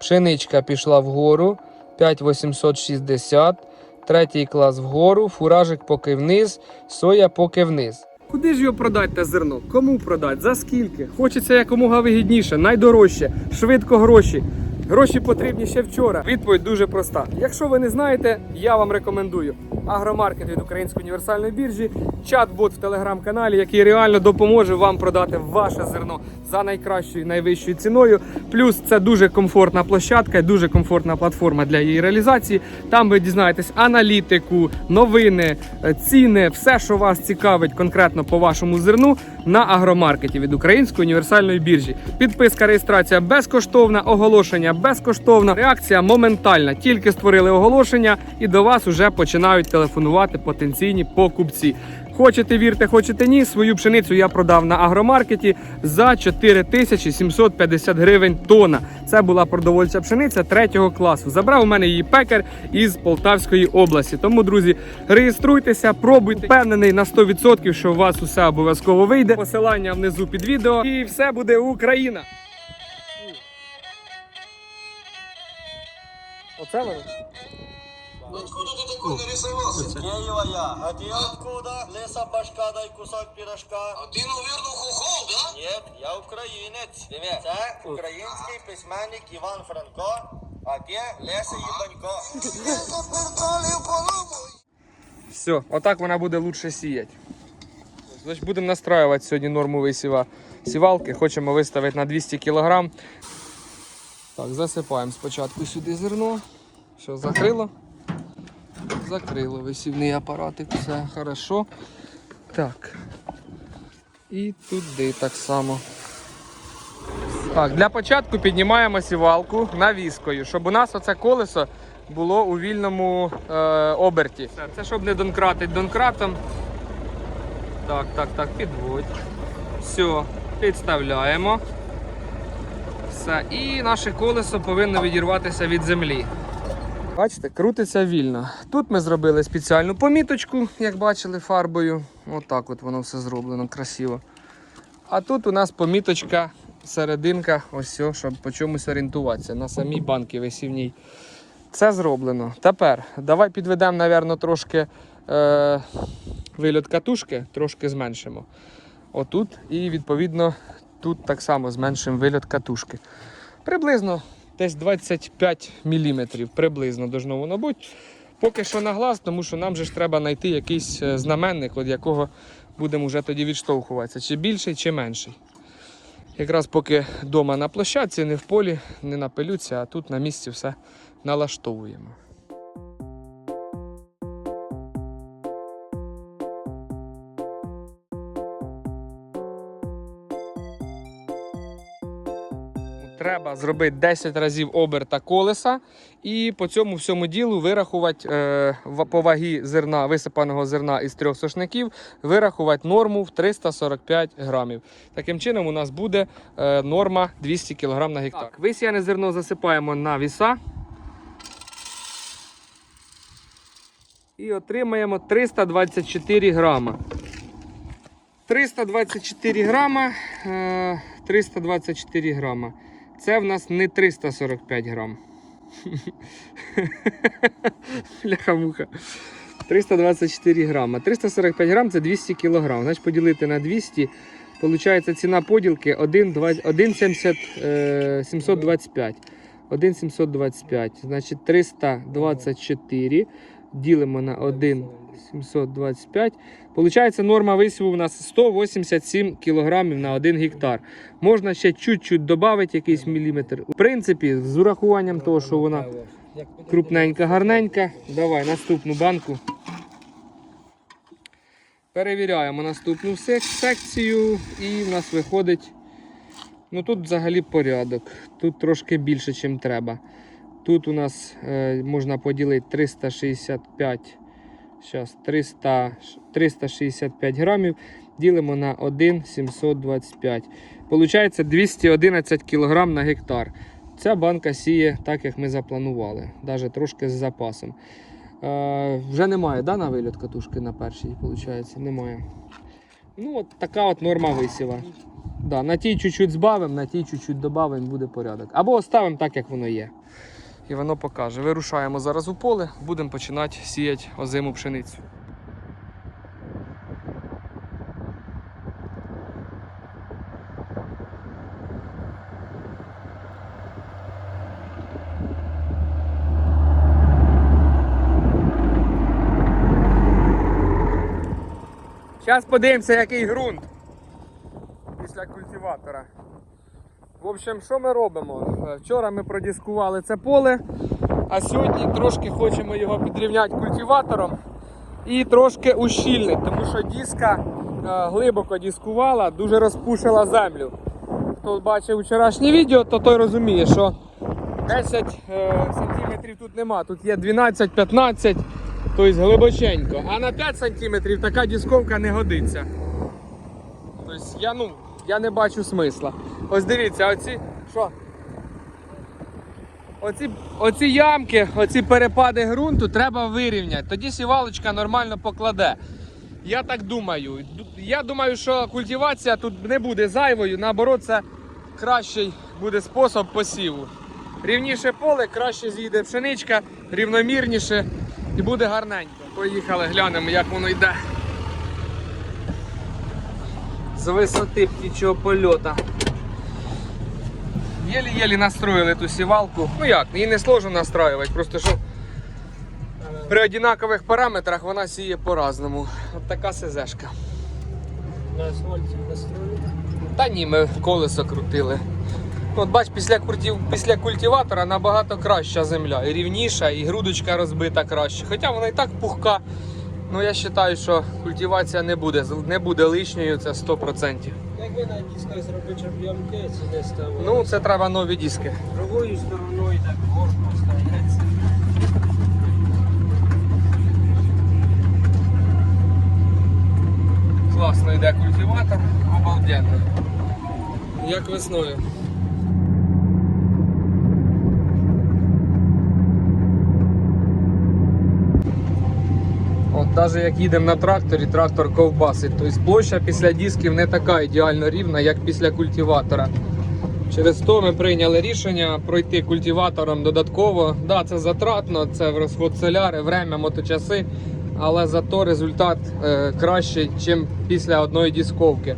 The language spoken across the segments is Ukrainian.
Пшеничка пішла вгору 5860. Третій клас вгору, фуражик поки вниз, соя поки вниз. Куди ж його продати те зерно? Кому продати? За скільки? Хочеться якомога вигідніше, найдорожче, швидко гроші. Гроші потрібні ще вчора. Відповідь дуже проста. Якщо ви не знаєте, я вам рекомендую агромаркет від Української універсальної біржі, чат-бот в телеграм-каналі, який реально допоможе вам продати ваше зерно за найкращою найвищою ціною. Плюс це дуже комфортна площадка, дуже комфортна платформа для її реалізації. Там ви дізнаєтесь аналітику, новини, е, ціни, все, що вас цікавить конкретно по вашому зерну на агромаркеті від Української універсальної біржі. Підписка, реєстрація безкоштовна, оголошення безкоштовна. Реакція моментальна. Тільки створили оголошення, і до вас вже починають телефонувати потенційні покупці. Хочете вірте, хочете ні. Свою пшеницю я продав на агромаркеті за 4750 гривень тонна. Це була продовольча пшениця третього класу. Забрав у мене її пекар із Полтавської області. Тому, друзі, реєструйтеся, пробуйте. Впевнений на 100%, що у вас усе обов'язково вийде. Посилання внизу під відео, і все буде Україна. Оце воно? Откуда ты такой нарисовался? С Киева я. А ты откуда? Леса башка, дай кусок пирожка. А ты, наверное, хухол, да? Нет, я українець. Диви, це український письменник Іван Франко, а ти Леся Їбанько. Все, отак вона буде лучше сіяти. Значить, будемо настраювати сьогодні норму висіва сівалки. Хочемо виставити на 200 кг. Так, засипаємо спочатку сюди зерно. Що, закрило? Закрило висівний апаратик, все хорошо. Так. І туди так само. Так, для початку піднімаємо сівалку навіскою, щоб у нас оце колесо було у вільному е, оберті. Це, це щоб не донкратить донкратом. Так, так, так, підводь. Все, підставляємо. Все. І наше колесо повинно відірватися від землі. Бачите, крутиться вільно. Тут ми зробили спеціальну поміточку, як бачили, фарбою. Отак от воно все зроблено красиво. А тут у нас поміточка, серединка, ось щоб по чомусь орієнтуватися на самій банки висівній. Це зроблено. Тепер давай підведемо, напевно, трошки е, вильот катушки, трошки зменшимо. Отут. І відповідно тут так само зменшимо вильот катушки. Приблизно десь 25 мм. Приблизно должно воно бути. Поки що на глаз, тому що нам же ж треба знайти якийсь е, знаменник, від якого будемо вже тоді відштовхуватися, чи більший, чи менший. Якраз поки вдома на площадці, не в полі, не на пилюці, а тут на місці все налаштовуємо. Треба зробити 10 разів оберта колеса і по цьому всьому ділу вирахувати е, по вагі зерна, висипаного зерна із трьох сошників, вирахувати норму в 345 грамів. Таким чином у нас буде е, норма 200 кг на гектар. Так, висіяне зерно засипаємо на віса. І отримаємо 324 грама. 324 грама. е, 324 грама. Це в нас не 345 грам. Бляха-муха. 324 грама. 345 грам це 200 кілограм. Значить поділити на 200. Получається ціна поділки 1,70 е, 725. 1,725. Значить 324 ділимо на 1,725. Получається норма висіву у нас 187 кг на 1 гектар. Можна ще чуть-чуть додати якийсь міліметр. В принципі, з урахуванням того, що вона крупненька, гарненька. Давай наступну банку. Перевіряємо наступну секцію і в нас виходить. Ну тут взагалі порядок. Тут трошки більше, ніж треба. Тут у нас е, можна поділити 365. Зараз 300, 365 грамів. Ділимо на 1,725. Получається 211 кг на гектар. Ця банка сіє так, як ми запланували, навіть трошки з запасом. Е, вже немає да, на виліт катушки на першій, виходить? Немає. Ну, от така от норма висіва. Да, на тій чуть-чуть збавимо, на тій чуть-чуть додамо, буде порядок. Або оставимо так, як воно є. І воно покаже. Вирушаємо зараз у поле, будемо починати сіяти озиму пшеницю. Зараз подивимося, який ґрунт після культиватора. В общем, що ми робимо? Е, Вчора ми продіскували це поле, а сьогодні трошки хочемо його підрівняти культиватором і трошки ущільнити, тому що диска е, глибоко дискувала, дуже розпушила землю. Хто бачив вчорашнє відео, то той розуміє, що 10 е, сантиметрів тут нема, тут є 12-15, тобто глибоченько. А на 5 сантиметрів така дисковка не годиться. Тобто я, ну, я не бачу смисла. Ось дивіться, оці. Що? Оці, оці ямки, оці перепади ґрунту треба вирівняти. Тоді сівалочка нормально покладе. Я так думаю. Я думаю, що культивація тут не буде зайвою, наоборот, це кращий буде спосіб посіву. Рівніше поле, краще з'їде пшеничка, рівномірніше і буде гарненько. Поїхали, глянемо, як воно йде. З висоти птічого польота. Єлі-єлі настроїли ту сівалку. Ну як, її не сложно настраювати, просто що при однакових параметрах вона сіє по-разному. От така СЗшка. На асфальті настроєно. Та ні, ми колесо крутили. От бач, після, культив... після культиватора набагато краща земля. І рівніша, і грудочка розбита краще. Хоча вона і так пухка. Ну я вважаю, що культивація не буде, не буде лишньою, це 100%. Якби на дисках зробити, щоб ямки ці не ставили. Ну, це треба нові диски. Другою стороною так горб остається. Класно йде культиватор, обалденно. Як весною. Навіть як їдемо на тракторі, трактор ковбасить. Тобто площа після дисків не така ідеально рівна, як після культиватора. Через то ми прийняли рішення пройти культиватором додатково. Да, це затратно, це розход соляри, время, моточаси, але зато результат е, кращий, ніж після одної дисковки.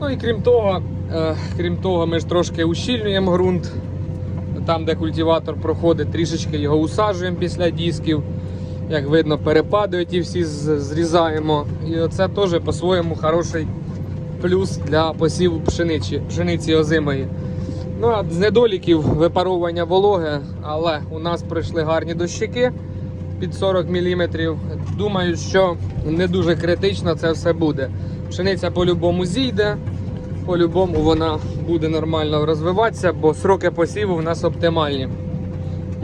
Ну і крім того, е, крім того, ми ж трошки ущільнюємо ґрунт. Там, де культиватор проходить, трішечки його усаджуємо після дисків. Як видно, перепади ті всі зрізаємо. І це теж по-своєму хороший плюс для посіву пшениці, пшениці озимої. Ну а з недоліків випаровування вологи, але у нас пройшли гарні дощики під 40 мм. Думаю, що не дуже критично це все буде. Пшениця по-любому зійде, по-любому вона буде нормально розвиватися, бо сроки посіву в нас оптимальні.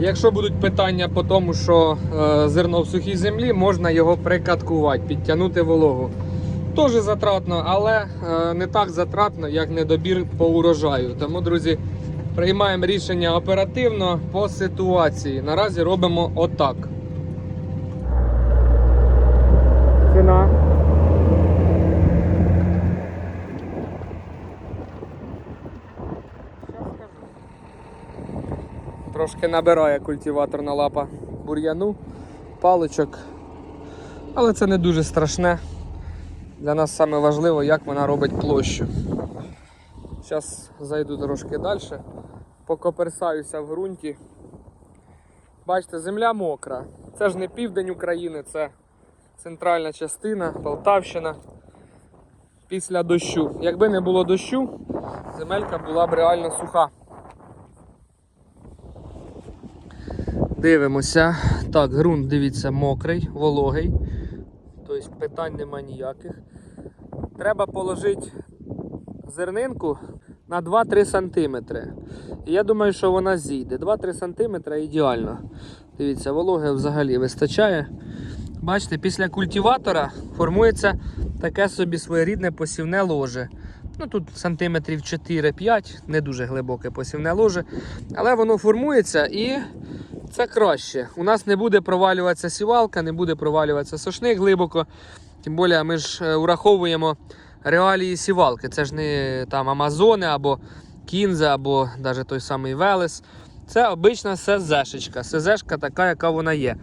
Якщо будуть питання по тому, що е, зерно в сухій землі, можна його прикаткувати, підтягнути вологу. Теж затратно, але е, не так затратно, як недобір по урожаю. Тому, друзі, приймаємо рішення оперативно по ситуації. Наразі робимо отак. Трошки набирає культиваторна лапа бур'яну, паличок. Але це не дуже страшне. Для нас саме важливо, як вона робить площу. Зараз зайду трошки далі, покоперсаюся в ґрунті. Бачите, земля мокра. Це ж не південь України, це центральна частина, Полтавщина. Після дощу. Якби не було дощу, земелька була б реально суха. Дивимося. Так, ґрунт, дивіться, мокрий, вологий. Тобто питань нема ніяких. Треба положити зернинку на 2-3 см. І я думаю, що вона зійде. 2-3 см ідеально. Дивіться, вологи взагалі вистачає. Бачите, після культиватора формується таке собі своєрідне посівне ложе. Ну тут сантиметрів 4-5, не дуже глибоке посівне ложе. Але воно формується і це краще. У нас не буде провалюватися сівалка, не буде провалюватися сошник глибоко. Тим більше ми ж е, ураховуємо реалії сівалки. Це ж не там Амазони або Кінза, або навіть той самий Велес. Це обична СЗшечка. СЗшка така, яка вона є.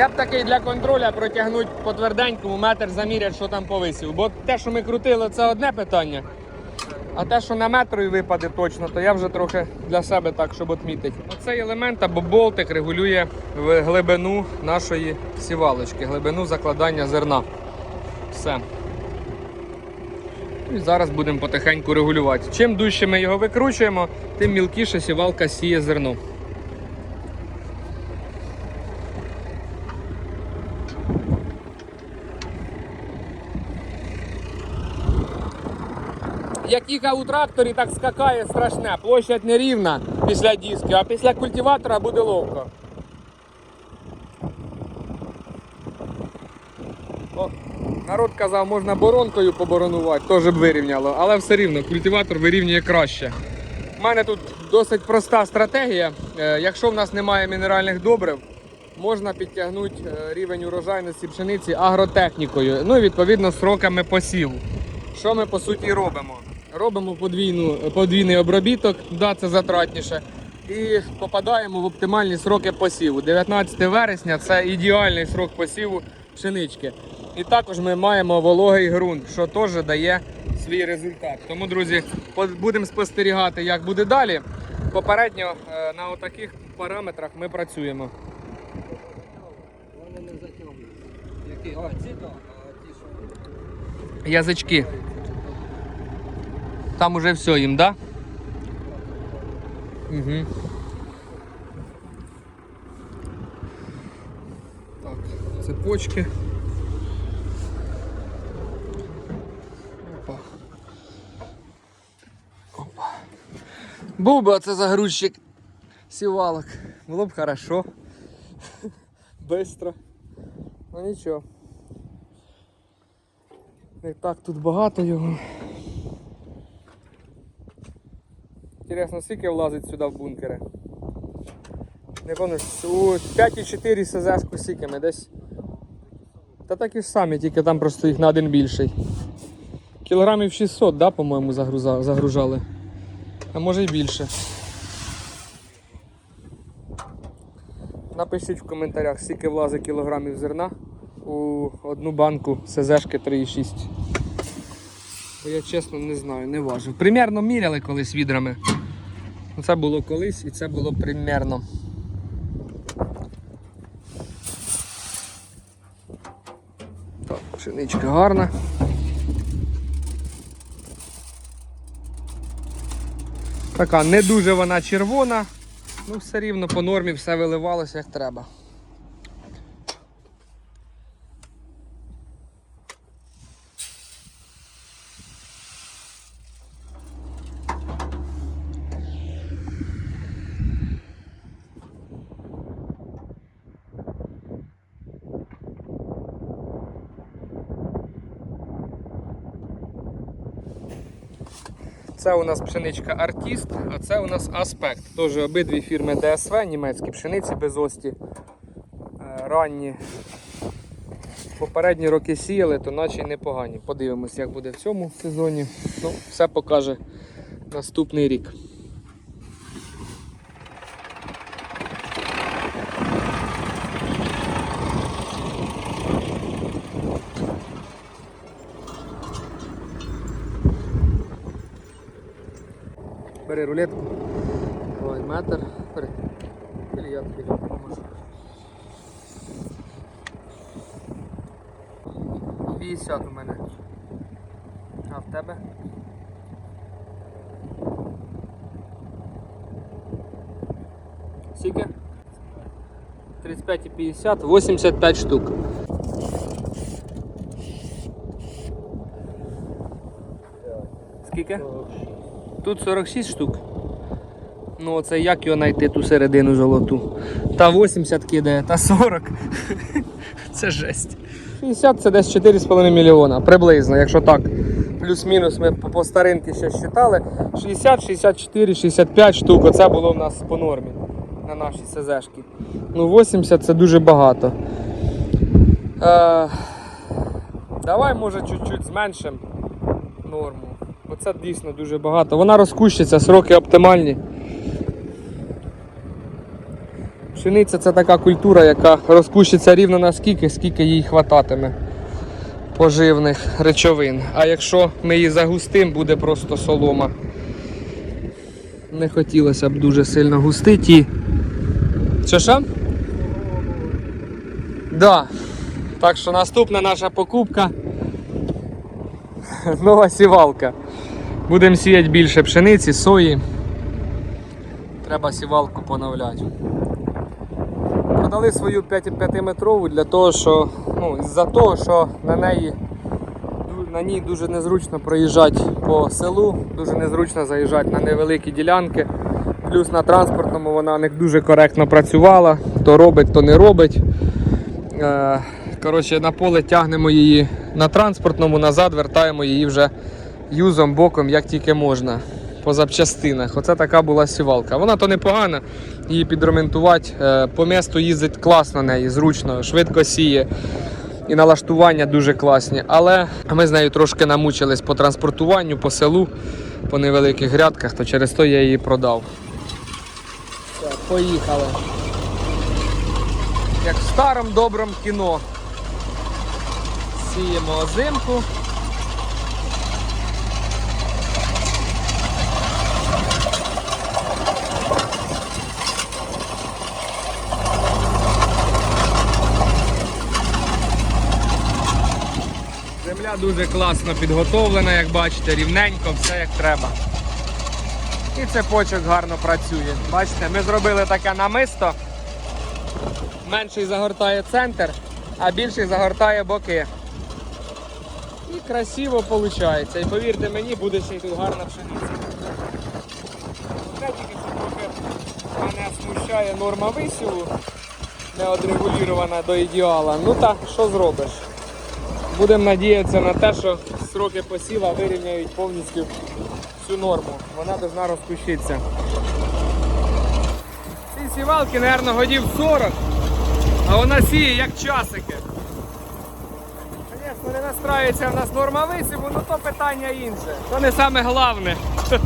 Я б такий для контроля протягнуть по тверденькому метр замірять, що там повисів. Бо те, що ми крутили, це одне питання. А те, що на метру і випаде точно, то я вже трохи для себе так, щоб отмітити. Оцей елемент або болтик регулює глибину нашої сівалочки, глибину закладання зерна. Все. І зараз будемо потихеньку регулювати. Чим дужче ми його викручуємо, тим мілкіше сівалка сіє зерно. Як їхав у тракторі, так скакає страшне. Площадь нерівна після дисків, а після культиватора буде ловко. О, народ казав, можна боронкою поборонувати, теж б вирівняло, але все рівно культиватор вирівнює краще. У мене тут досить проста стратегія. Е, Якщо в нас немає мінеральних добрив, можна підтягнути е, рівень урожайності пшениці агротехнікою, ну і відповідно сроками посіву. Що ми по суті робимо? Робимо подвійну, подвійний обробіток, да, це затратніше. І попадаємо в оптимальні сроки посіву. 19 вересня це ідеальний срок посіву пшенички. І також ми маємо вологий ґрунт, що теж дає свій результат. Тому, друзі, будемо спостерігати, як буде далі. Попередньо е, на отаких параметрах ми працюємо. Вони не затягують. Які? А, ці так, а ті що? Язички. Там уже все їм, да? Угу. Так, цепочки. Опа. Опа. Був би оце загрузчик сівалок. Було б хорошо. Бистро. Ну нічого. Не так тут багато його. Інтересно, скільки влазить сюди в бункери? Не пам'ятаю, у 5,4 СЗ з скільки ми десь. Та такі ж самі, тільки там просто їх на один більший. Кілограмів 600, да, по-моєму, загружали. А може й більше. Напишіть в коментарях, скільки влазить кілограмів зерна у одну банку СЗшки 3,6. Бо я чесно не знаю, не важив. Примерно міряли колись відрами. Це було колись і це було примерно. Пшеничка гарна. Така не дуже вона червона, ну все рівно по нормі все виливалося як треба. Це у нас пшеничка Артіст, а це у нас Аспект. Теж обидві фірми ДСВ, німецькі пшениці без ості. Е, Ранні. Попередні роки сіяли, то наче й непогані. Подивимось, як буде в цьому сезоні. Ну, все покаже наступний рік. Бери рулетку. Давай метр. Бери. Или я тобі допоможу. 50 у мене. А в тебе? Скільки? 35 і 50, 85 штук. Скільки? Тут 46 штук. Ну, оце як його знайти ту середину золоту. Та 80 кидає, та 40. Це жесть. 60 це десь 4,5 мільйона, приблизно, якщо так. Плюс-мінус ми по, старинки ще считали. 60, 64, 65 штук. Оце було в нас по нормі на нашій СЗшки. Ну, 80 це дуже багато. Е, давай, може, чуть-чуть зменшимо норму. Бо це дійсно дуже багато. Вона розкущиться, сроки оптимальні. Пшениця це така культура, яка розкущиться рівно наскільки, скільки їй хвататиме поживних речовин. А якщо ми її загустим, буде просто солома. Не хотілося б дуже сильно густити її. Що що? Да. Так що наступна наша покупка. Нова сівалка. Будемо сіяти більше пшениці, сої. Треба сівалку поновляти. Продали свою 5-метрову для того, що ну, із-за того, що на неї на ній дуже незручно проїжджати по селу, дуже незручно заїжджати на невеликі ділянки. Плюс на транспортному вона не дуже коректно працювала, то робить, то не робить. Е, Коротше, на поле тягнемо її на транспортному, назад вертаємо її вже юзом, боком, як тільки можна. По запчастинах. Оце така була сівалка. Вона то непогана, її підремонтувати. Е, По місту їздить класно неї, зручно, швидко сіє. І налаштування дуже класні. Але ми з нею трошки намучились по транспортуванню, по селу, по невеликих грядках, то через то я її продав. Так, поїхали. Як в старому доброму кіно. Сіємо озимку. Земля дуже класно підготовлена, як бачите, рівненько, все як треба. І цепочок гарно працює. Бачите, ми зробили таке намисто. Менший загортає центр, а більший загортає боки. І красиво виходить. І повірте мені, буде ще й тут гарна пшениця. Це тільки що трохи мене смущає норма висіву, не отрегулювана до ідеала. Ну так, що зробиш? Будемо надіятися на те, що сроки посіва вирівняють повністю всю норму. Вона повинна розпущитися. Ці сівалки, мабуть, годів 40, а вона сіє як часики. Звісно, не настраюється в нас норма висіву, ну то питання інше. То не саме головне. Що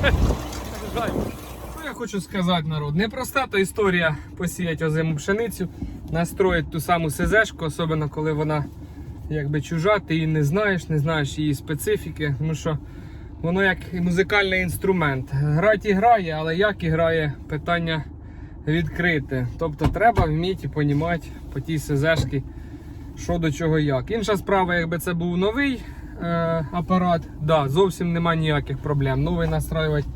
я хочу сказати, народ? Непроста то історія посіяти озиму пшеницю, настроїти ту саму СЗшку, особливо коли вона якби чужа, ти її не знаєш, не знаєш її специфіки, тому що воно як музикальний інструмент. Грати грає, але як і грає, питання відкрите. Тобто треба вміти понімати по тій СЗшки, що до чого як. Інша справа, якби це був новий е, апарат, да, зовсім нема ніяких проблем. Новий настраювати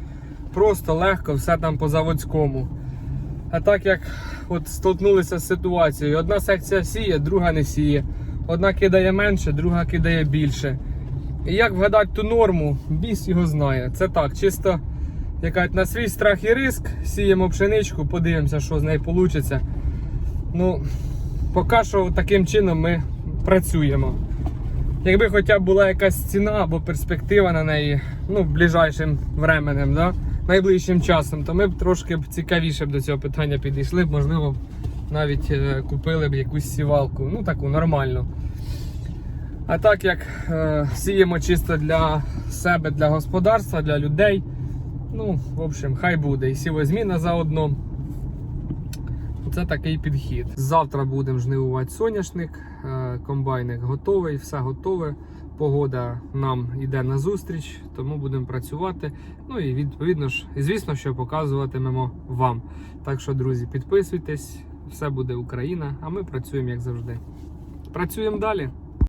просто легко, все там по заводському. А так як от столкнулися з ситуацією, одна секція сіє, друга не сіє. Одна кидає менше, друга кидає більше. І як вгадати ту норму, біс його знає. Це так, чисто яка на свій страх і риск, сіємо пшеничку, подивимося, що з неї вийде. Ну, поки що таким чином ми працюємо. Якби хоча б була якась ціна або перспектива на неї, ну, ближайшим временем, да? найближчим часом, то ми б трошки цікавіше б до цього питання підійшли б, можливо, навіть е, купили б якусь сівалку, ну таку нормальну. А так як е, сіємо чисто для себе, для господарства, для людей, ну, в общем, хай буде. І сівозміна заодно. Це такий підхід. Завтра будемо жнивувати соняшник, е, комбайник готовий, все готове. Погода нам йде на зустріч, тому будемо працювати. Ну і відповідно ж, звісно, що показуватимемо вам. Так що, друзі, підписуйтесь, все буде Україна, а ми працюємо як завжди. Працюємо далі.